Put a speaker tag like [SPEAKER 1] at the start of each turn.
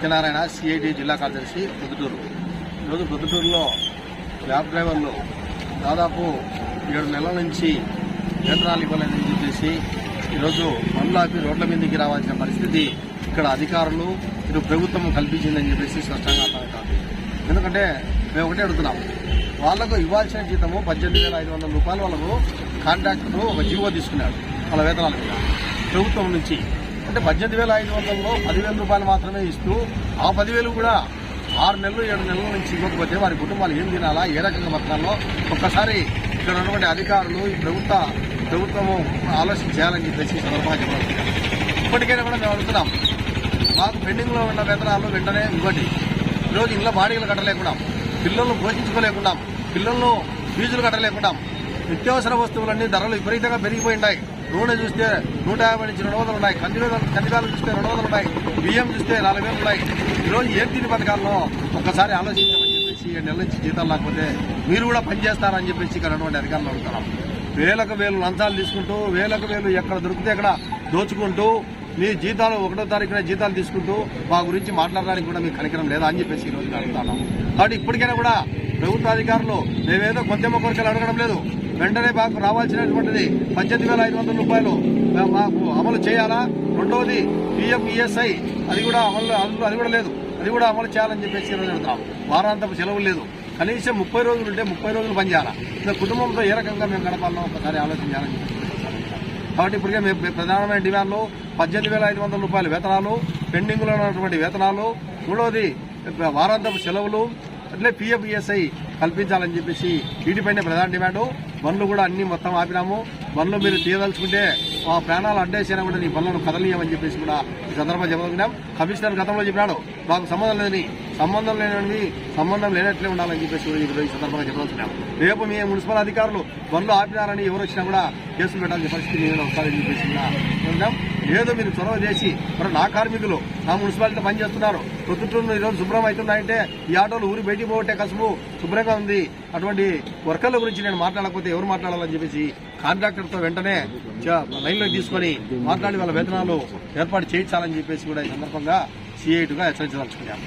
[SPEAKER 1] Satyanarayana CID జిల్లా కార్యదర్శి పొద్దుటూరు ఈరోజు పొద్దుటూరులో క్యాబ్ డ్రైవర్లు దాదాపు ఏడు నెలల నుంచి వేతనాలు ఇవ్వలేదని చెప్పేసి ఈరోజు పనులాపి రోడ్ల మీదకి రావాల్సిన పరిస్థితి ఇక్కడ అధికారులు ఇటు ప్రభుత్వం కల్పించిందని చెప్పేసి స్పష్టంగా అర్థమవుతుంది. ఎందుకంటే మేము ఒకటే అడుగుతున్నాం. వాళ్ళకు ఇవ్వాల్సిన జీతము పద్దెనిమిది వేల ఐదు వందల రూపాయలు వాళ్ళకు కాంట్రాక్టర్ ఒక జీవో తీసుకున్నాడు వాళ్ళ వేతనాల మీద. ప్రభుత్వం నుంచి అంటే పద్దెనిమిది వేల ఐదు వందలలో పదివేల రూపాయలు మాత్రమే ఇస్తూ ఆ పదివేలు కూడా ఆరు నెలలు ఏడు నెలల నుంచి ఇవ్వకపోతే వారి కుటుంబాలు ఏం తినాలా ఏ రకంగా బతకాలో ఒక్కసారి ఇక్కడ ఉన్నటువంటి అధికారులు ఈ ప్రభుత్వ ప్రభుత్వము ఆలోచన చేయాలని చెప్పేసి సందర్భంగా చెప్పాలి ఇప్పటికైనా కూడా మేము అడుగుతున్నాం మాకు పెండింగ్లో ఉన్న వేతనాలు వెంటనే ఇవ్వండి. ఈరోజు ఇళ్ళ బాడీలు కట్టలేకుండా పిల్లలను పోషించుకోలేకుండా పిల్లలను ఫీజులు కట్టలేకుండా నిత్యావసర వస్తువులన్నీ ధరలు విపరీతంగా పెరిగిపోయినాయి నూనె చూస్తే నూట యాభై నుంచి రెండు వందలు ఉన్నాయి. కందివేలు కందికాలు చూస్తే రెండు వందలు ఉన్నాయి. బియ్యం చూస్తే నాలుగు వేలు ఉన్నాయి. ఈరోజు ఏం తిని బతకాలను ఒక్కసారి ఆలోచించామని చెప్పేసి ఏడు నెలల నుంచి జీతాలు లేకపోతే మీరు కూడా పనిచేస్తారని చెప్పేసి ఇక్కడ ఉన్నటువంటి అధికారులు అడుగుతున్నాం వేలకు వేలు లంచాలు తీసుకుంటూ వేలకు వేలు ఎక్కడ దొరికితే అక్కడ దోచుకుంటూ మీ జీతాలు ఒకటో తారీఖున జీతాలు తీసుకుంటూ మా గురించి మాట్లాడడానికి కూడా మీకు కనికరం లేదా అని చెప్పేసి ఈరోజు అడుగుతున్నాం. కాబట్టి ఇప్పటికైనా కూడా ప్రభుత్వ అధికారులు మేమేదో కొంచెం కోరికలు అడగడం లేదు. వెంటనే మాకు రావాల్సినటువంటిది పద్దెనిమిది వేల ఐదు వందల రూపాయలు. మాకు అమలు చేయాలా? రెండవది పిఎం ఈఎస్ఐ అది కూడా అమలు అది కూడా లేదు. అది కూడా అమలు చేయాలని చెప్పేసి ఈరోజు అడుగుతాం వారాంతపు సెలవులు లేదు. కనీసం ముప్పై రోజులు ఉంటే ముప్పై రోజులు పనిచేయాలా ఇంకా కుటుంబంతో ఏ రకంగా మేము గడపాలో ఒకసారి ఆలోచన కాబట్టి ఇప్పటికే మేము ప్రధానమైన డిమాండ్లు పద్దెనిమిది వేల ఐదు వందల రూపాయల వేతనాలు పెండింగ్లో ఉన్నటువంటి వేతనాలు. మూడవది వారాంతపు సెలవులు అట్లే పిఎఫ్ఈఎస్ఐ కల్పించాలని చెప్పేసి వీటిపైన ప్రధాన డిమాండ్. బండ్లు కూడా అన్ని మొత్తం ఆపినాము. బండ్లు మీరు తీయదలుచుకుంటే మా ప్రాణాలు అడ్డేసినా కూడా నీ బండ్లను కదలియమని చెప్పేసి కూడా ఈ సందర్భంగా చెప్పగలిగినాం కమిషనర్ గతంలో చెప్పినాడు మాకు సంబంధం లేదని సంబంధం లేనివి సంబంధం లేనట్లే ఉండాలని చెప్పేసి కూడా ఈరోజు ఈ సందర్భంగా చెప్పగలుగుతున్నాం రేపు మీ మున్సిపల్ అధికారులు బండ్లు ఆపినారని ఎవరు వచ్చినా కూడా కేసులు పెట్టాల్సిన పరిస్థితి మీద ఒకసారి చెప్పేసి కూడా ఏదో మీరు చొరవ చేసి మరి నా కార్మికులు నా మున్సిపాలిటీ పనిచేస్తున్నారు. ప్రొద్దుటూరు ఈరోజు శుభ్రం అవుతున్నాయంటే ఈ ఆటోలు ఊరి బయటికి పోగొట్టే కసుపు శుభ్రంగా ఉంది. అటువంటి వర్కర్ల గురించి నేను మాట్లాడకపోతే ఎవరు మాట్లాడాలని చెప్పేసి కాంట్రాక్టర్తో వెంటనే లైన్లోకి తీసుకొని మాట్లాడి వాళ్ళ వేతనాలు ఏర్పాటు చేయించాలని చెప్పేసి కూడా ఈ సందర్భంగా సిఐటుగా హెచ్చరించదలుచుకున్నాం.